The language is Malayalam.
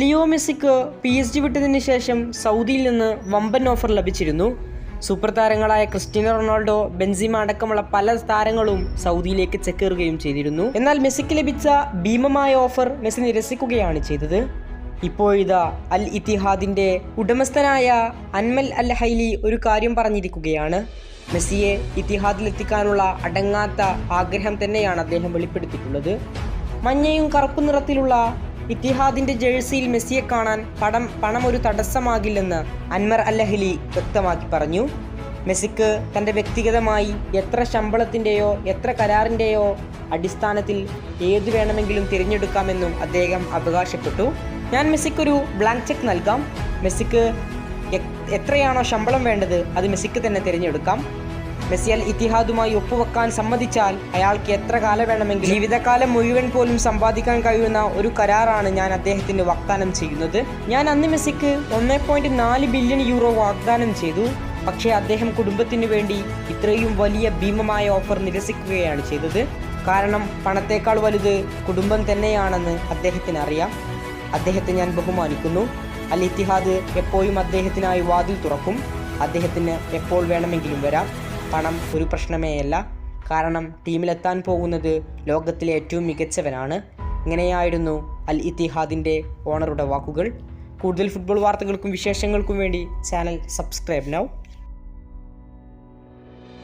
ലിയോ മെസ്സിക്ക് പി എസ് ജി വിട്ടതിന് ശേഷം സൗദിയിൽ നിന്ന് വമ്പൻ ഓഫർ ലഭിച്ചിരുന്നു. സൂപ്പർ താരങ്ങളായ ക്രിസ്റ്റ്യാനോ റൊണാൾഡോ ബെൻസിമ അടക്കമുള്ള പല താരങ്ങളും സൗദിയിലേക്ക് ചെക്കേറുകയും ചെയ്തിരുന്നു. എന്നാൽ മെസ്സിക്ക് ലഭിച്ച ഭീമമായ ഓഫർ മെസ്സി നിരസിക്കുകയാണ് ചെയ്തത്. ഇപ്പോഴിതാ അൽ ഇത്തിഹാദിന്റെ ഉടമസ്ഥനായ അൻമൽ അൽ ഹൈലി ഒരു കാര്യം പറഞ്ഞിരിക്കുകയാണ്. മെസ്സിയെ ഇത്തിഹാദിലെത്തിക്കാനുള്ള അടങ്ങാത്ത ആഗ്രഹം തന്നെയാണ് അദ്ദേഹം വെളിപ്പെടുത്തിയിട്ടുള്ളത്. മഞ്ഞയും കറുപ്പ് നിറത്തിലുള്ള ഇത്തിഹാദിന്റെ ജേഴ്സിയിൽ മെസ്സിയെ കാണാൻ പടം പണം ഒരു തടസ്സമാകില്ലെന്ന് അൻമർ അല്ലഹലി വ്യക്തമാക്കി പറഞ്ഞു. മെസ്സിക്ക് തന്റെ വ്യക്തിഗതമായി എത്ര ശമ്പളത്തിന്റെയോ എത്ര കരാറിന്റെയോ അടിസ്ഥാനത്തിൽ ഏതു വേണമെങ്കിലും തിരഞ്ഞെടുക്കാമെന്നും അദ്ദേഹം അവകാശപ്പെട്ടു. ഞാൻ മെസ്സിക്കൊരു ബ്ലാങ്ക് ചെക്ക് നൽകാം. മെസ്സിക്ക് എത്രയാണോ ശമ്പളം വേണ്ടത് അത് മെസ്സിക്ക് തന്നെ തിരഞ്ഞെടുക്കാം. മെസ്സി ഇതിഹാദുമായി ഇത്തിഹാദുമായി ഒപ്പുവെക്കാൻ സമ്മതിച്ചാൽ അയാൾക്ക് എത്ര കാലം വേണമെങ്കിലും ജീവിതകാലം മുഴുവൻ പോലും സമ്പാദിക്കാൻ കഴിയുന്ന ഒരു കരാറാണ് ഞാൻ അദ്ദേഹത്തിന് വാഗ്ദാനം ചെയ്യുന്നത്. ഞാൻ അന്ന് മെസ്സിക്ക് ഒന്നേ പോയിന്റ് നാല് ബില്യൺ യൂറോ വാഗ്ദാനം ചെയ്തു. പക്ഷേ അദ്ദേഹം കുടുംബത്തിനു വേണ്ടി ഇത്രയും വലിയ ഭീമമായ ഓഫർ നിരസിക്കുകയാണ് ചെയ്തത്. കാരണം പണത്തേക്കാൾ വലുത് കുടുംബം തന്നെയാണെന്ന് അദ്ദേഹത്തിന് അറിയാം അദ്ദേഹത്തെ ഞാൻ ബഹുമാനിക്കുന്നു. അൽ ഇത്തിഹാദ് എപ്പോഴും അദ്ദേഹത്തിനായി വാതിൽ തുറക്കും. അദ്ദേഹത്തിന് എപ്പോൾ വേണമെങ്കിലും വരാം. പണം ഒരു പ്രശ്നമേയല്ല. കാരണം ടീമിലെത്താൻ പോകുന്നത് ലോകത്തിലെ ഏറ്റവും മികച്ചവനാണ്. ഇങ്ങനെയായിരുന്നു അൽ ഇത്തിഹാദിന്റെ ഓണറുടെ വാക്കുകൾ. കൂടുതൽ ഫുട്ബോൾ വാർത്തകൾക്കും വിശേഷങ്ങൾക്കും വേണ്ടി ചാനൽ സബ്സ്ക്രൈബ് നൗ.